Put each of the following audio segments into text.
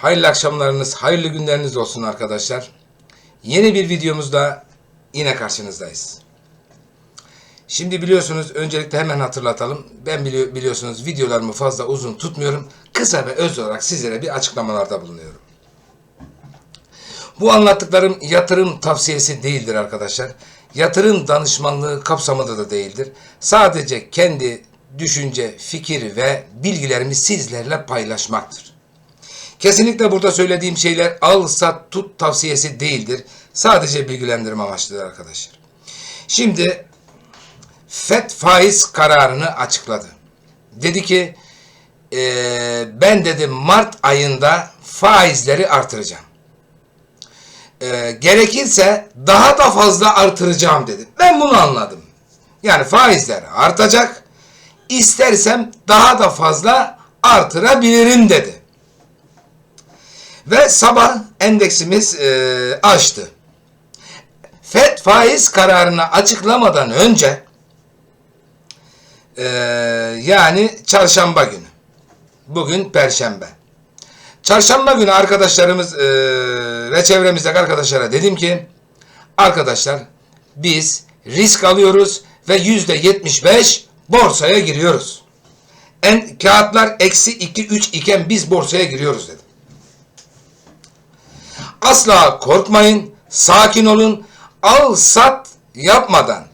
Hayırlı akşamlarınız, hayırlı günleriniz olsun arkadaşlar. Yeni bir videomuzda yine karşınızdayız. Şimdi biliyorsunuz öncelikle hemen hatırlatalım. Ben bili- biliyorsunuz videolarımı fazla uzun tutmuyorum. Kısa ve öz olarak sizlere bir açıklamalarda bulunuyorum. Bu anlattıklarım yatırım tavsiyesi değildir arkadaşlar. Yatırım danışmanlığı kapsamında da değildir. Sadece kendi düşünce, fikir ve bilgilerimi sizlerle paylaşmaktır. Kesinlikle burada söylediğim şeyler al sat tut tavsiyesi değildir. Sadece bilgilendirme amaçlıdır arkadaşlar. Şimdi FED faiz kararını açıkladı. Dedi ki eee, ben dedi Mart ayında faizleri artıracağım. Eee, gerekirse daha da fazla artıracağım dedi. Ben bunu anladım. Yani faizler artacak. İstersem daha da fazla artırabilirim dedi. Ve sabah endeksimiz e, açtı. FED faiz kararını açıklamadan önce e, yani çarşamba günü. Bugün perşembe. Çarşamba günü arkadaşlarımız e, ve çevremizdeki arkadaşlara dedim ki arkadaşlar biz risk alıyoruz ve yüzde 75 borsaya giriyoruz. En, kağıtlar eksi 2-3 iken biz borsaya giriyoruz dedim. Asla korkmayın, sakin olun, al sat yapmadan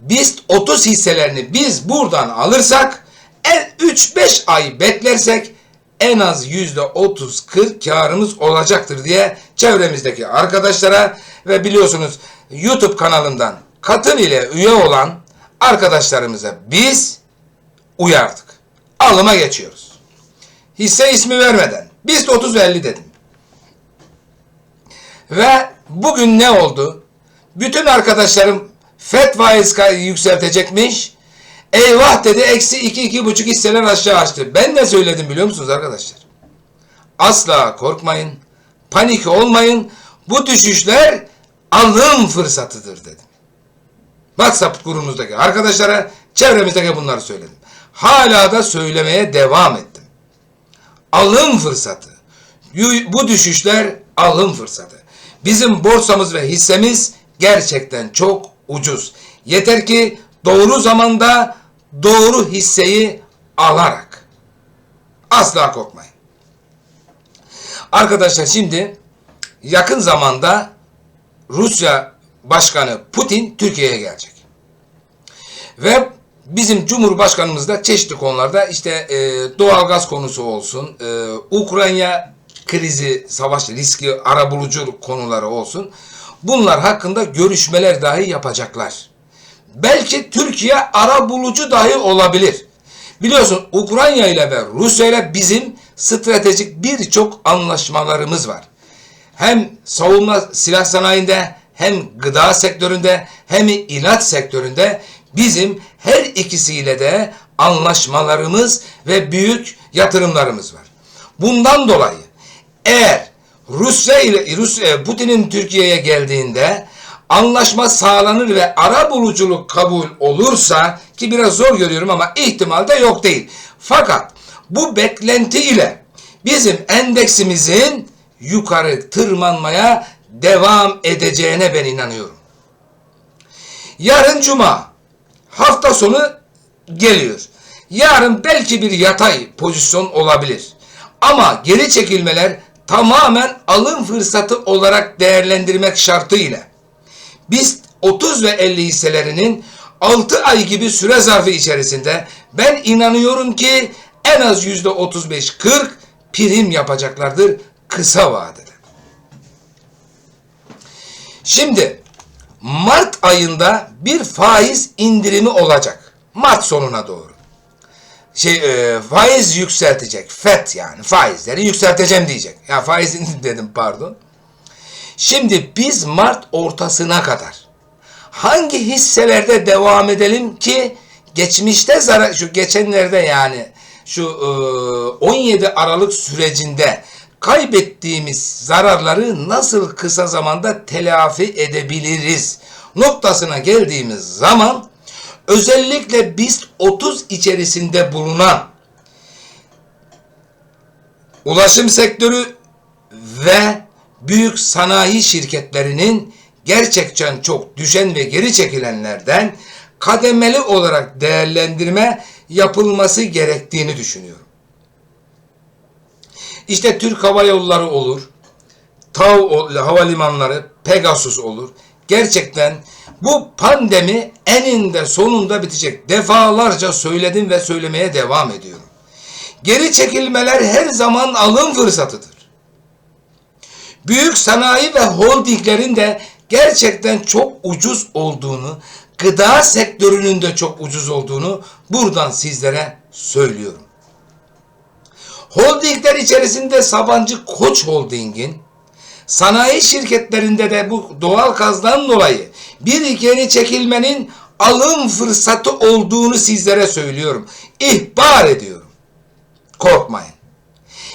biz 30 hisselerini biz buradan alırsak en 3-5 ay beklersek en az %30-40 karımız olacaktır diye çevremizdeki arkadaşlara ve biliyorsunuz YouTube kanalımdan katıl ile üye olan arkadaşlarımıza biz uyardık. Alıma geçiyoruz. Hisse ismi vermeden. Biz de 30 ve 50 dedim. Ve bugün ne oldu? Bütün arkadaşlarım FED faiz yükseltecekmiş. Eyvah dedi eksi iki iki buçuk hisseler aşağı açtı. Ben de söyledim biliyor musunuz arkadaşlar? Asla korkmayın. Panik olmayın. Bu düşüşler alım fırsatıdır dedim. WhatsApp grubumuzdaki arkadaşlara çevremizdeki bunları söyledim. Hala da söylemeye devam ettim. Alım fırsatı. Bu düşüşler alım fırsatı. Bizim borsamız ve hissemiz gerçekten çok ucuz. Yeter ki doğru zamanda doğru hisseyi alarak. Asla korkmayın. Arkadaşlar şimdi yakın zamanda Rusya Başkanı Putin Türkiye'ye gelecek. Ve bizim Cumhurbaşkanımız da çeşitli konularda işte e, doğalgaz konusu olsun, e, Ukrayna krizi, savaş riski, arabulucu konuları olsun. Bunlar hakkında görüşmeler dahi yapacaklar. Belki Türkiye arabulucu dahi olabilir. Biliyorsun Ukrayna ile ve Rusya ile bizim stratejik birçok anlaşmalarımız var hem savunma silah sanayinde hem gıda sektöründe hem ilaç sektöründe bizim her ikisiyle de anlaşmalarımız ve büyük yatırımlarımız var. Bundan dolayı eğer Rusya ile Rusya Putin'in Türkiye'ye geldiğinde anlaşma sağlanır ve ara buluculuk kabul olursa ki biraz zor görüyorum ama ihtimal de yok değil. Fakat bu beklenti ile bizim endeksimizin yukarı tırmanmaya devam edeceğine ben inanıyorum. Yarın cuma hafta sonu geliyor. Yarın belki bir yatay pozisyon olabilir. Ama geri çekilmeler tamamen alım fırsatı olarak değerlendirmek şartıyla biz 30 ve 50 hisselerinin 6 ay gibi süre zarfı içerisinde ben inanıyorum ki en az %35-40 prim yapacaklardır kısa vadede. Şimdi Mart ayında bir faiz indirimi olacak. Mart sonuna doğru. Şey e, faiz yükseltecek. FED yani faizleri yükselteceğim diyecek. Ya faiz dedim pardon. Şimdi biz Mart ortasına kadar hangi hisselerde devam edelim ki geçmişte zarar şu geçenlerde yani şu e, 17 Aralık sürecinde kaybettiğimiz zararları nasıl kısa zamanda telafi edebiliriz noktasına geldiğimiz zaman özellikle biz 30 içerisinde bulunan ulaşım sektörü ve büyük sanayi şirketlerinin gerçekten çok düşen ve geri çekilenlerden kademeli olarak değerlendirme yapılması gerektiğini düşünüyorum. İşte Türk Hava Yolları olur, TAV havalimanları, Pegasus olur. Gerçekten bu pandemi eninde sonunda bitecek. Defalarca söyledim ve söylemeye devam ediyorum. Geri çekilmeler her zaman alım fırsatıdır. Büyük sanayi ve holdinglerin de gerçekten çok ucuz olduğunu, gıda sektörünün de çok ucuz olduğunu buradan sizlere söylüyorum. Holdingler içerisinde Sabancı Koç Holding'in sanayi şirketlerinde de bu doğal gazdan dolayı bir geri çekilmenin alım fırsatı olduğunu sizlere söylüyorum. İhbar ediyorum. Korkmayın.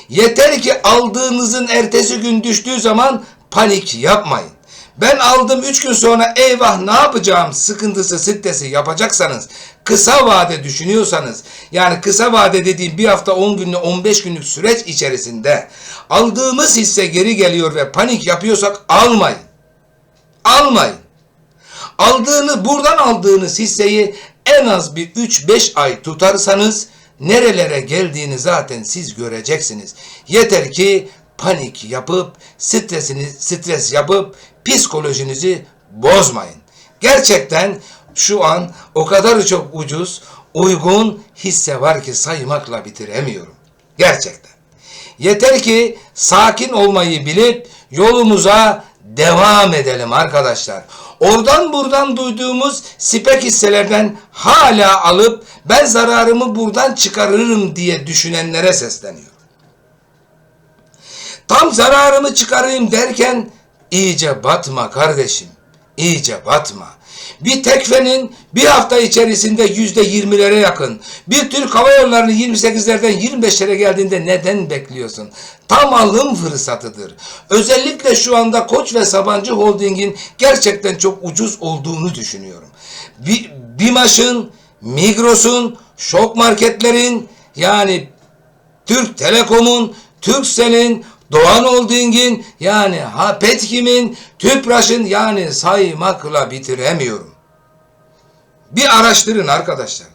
Yeter ki aldığınızın ertesi gün düştüğü zaman panik yapmayın. Ben aldım 3 gün sonra eyvah ne yapacağım sıkıntısı stresi yapacaksanız kısa vade düşünüyorsanız yani kısa vade dediğim bir hafta 10 günlük 15 günlük süreç içerisinde aldığımız hisse geri geliyor ve panik yapıyorsak almayın. Almayın. Aldığını buradan aldığınız hisseyi en az bir 3-5 ay tutarsanız nerelere geldiğini zaten siz göreceksiniz. Yeter ki panik yapıp stresini stres yapıp psikolojinizi bozmayın. Gerçekten şu an o kadar çok ucuz, uygun hisse var ki saymakla bitiremiyorum. Gerçekten. Yeter ki sakin olmayı bilip yolumuza devam edelim arkadaşlar. Oradan buradan duyduğumuz spek hisselerden hala alıp ben zararımı buradan çıkarırım diye düşünenlere sesleniyor. Tam zararımı çıkarayım derken iyice batma kardeşim. İyice batma. Bir tekfenin bir hafta içerisinde yüzde yirmilere yakın. Bir Türk Hava Yolları'nın 28'lerden 25'lere geldiğinde neden bekliyorsun? Tam alım fırsatıdır. Özellikle şu anda Koç ve Sabancı Holding'in gerçekten çok ucuz olduğunu düşünüyorum. Bir, BİMAŞ'ın, Migros'un, şok marketlerin yani Türk Telekom'un, Türkcell'in, Doğan Holding'in yani Petkim'in, Tüpraş'ın yani saymakla bitiremiyorum. Bir araştırın arkadaşlar.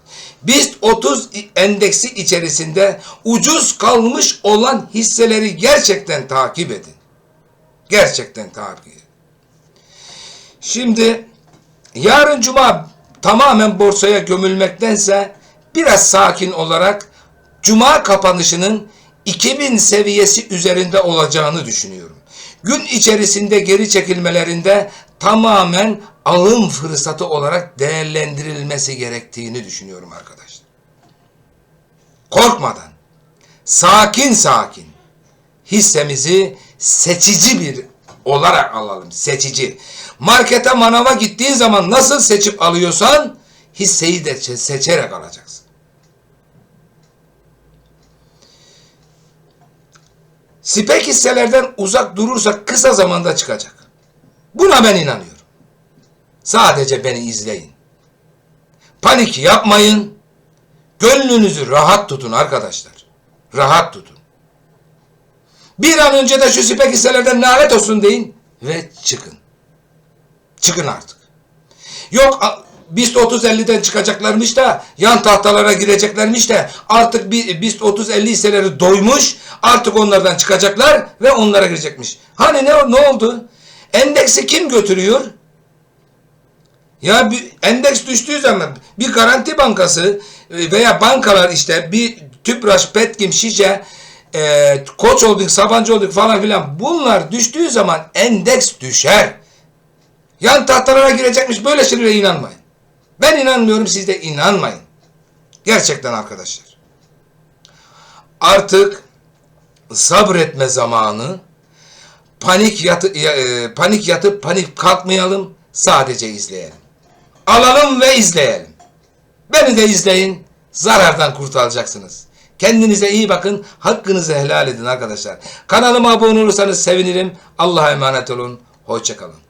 BIST 30 endeksi içerisinde ucuz kalmış olan hisseleri gerçekten takip edin. Gerçekten takip edin. Şimdi yarın cuma tamamen borsaya gömülmektense biraz sakin olarak cuma kapanışının 2000 seviyesi üzerinde olacağını düşünüyorum. Gün içerisinde geri çekilmelerinde tamamen alım fırsatı olarak değerlendirilmesi gerektiğini düşünüyorum arkadaşlar. Korkmadan, sakin sakin hissemizi seçici bir olarak alalım. Seçici. Markete manava gittiğin zaman nasıl seçip alıyorsan hisseyi de seçerek alacaksın. Spek hisselerden uzak durursak kısa zamanda çıkacak. Buna ben inanıyorum. Sadece beni izleyin. Panik yapmayın. Gönlünüzü rahat tutun arkadaşlar. Rahat tutun. Bir an önce de şu spek hisselerden lanet olsun deyin ve çıkın. Çıkın artık. Yok BIST 30-50'den çıkacaklarmış da yan tahtalara gireceklermiş de artık BIST 30-50 hisseleri doymuş artık onlardan çıkacaklar ve onlara girecekmiş. Hani ne, ne oldu? Endeksi kim götürüyor? Ya bir endeks düştüğü zaman bir garanti bankası e, veya bankalar işte bir Tüpraş, Petkim, Şişe, e, Koç Holding, Sabancı Holding falan filan bunlar düştüğü zaman endeks düşer. Yan tahtalara girecekmiş böyle şeylere inanmayın. Ben inanmıyorum siz de inanmayın. Gerçekten arkadaşlar. Artık sabretme zamanı. Panik yatı, e, panik yatıp panik kalkmayalım. Sadece izleyelim. Alalım ve izleyelim. Beni de izleyin. Zarardan kurtulacaksınız. Kendinize iyi bakın. Hakkınızı helal edin arkadaşlar. Kanalıma abone olursanız sevinirim. Allah'a emanet olun. Hoşçakalın.